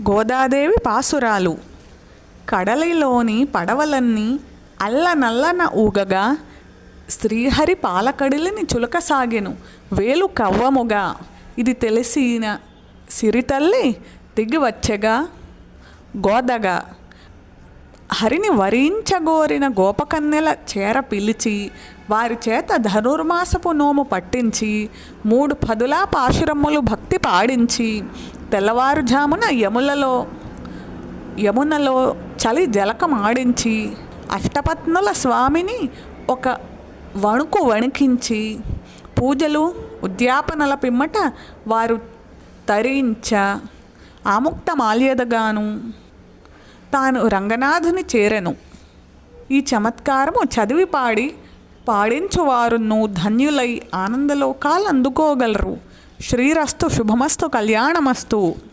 గోదాదేవి పాసురాలు. కడలిలోని పడవలన్నీ అల్లనల్లన ఊగగా శ్రీహరి పాలకడిలిని చులకసాగెను. వేలు కవ్వముగా ఇది తెలిసిన సిరితల్లి దిగివచ్చగా గోదగా. హరిని వరించగోరిన గోపకన్నెల చేర పిలిచి వారి చేత ధనుర్మాసపు నోము పట్టించి మూడు పదులా పాశురమ్ములు భక్తి పాడించి తెల్లవారుజామున యములలో యమునలో చలి జలకమాడించి అష్టపత్నుల స్వామిని ఒక వణుకు వణికించి పూజలు ఉద్యాపనల పిమ్మట వారు తరించ ఆముక్త మాల్యదగాను. తాను రంగనాథుని చేరెను. ఈ చమత్కారము చదివి పాడి పాడించువారును ధన్యులై ఆనందలోకాలు అందుకోగలరు ಶ್ರೀರಸ್ತು ಶುಭಮಸ್ತು ಕಲ್ಯಾಣಮಸ್ತು.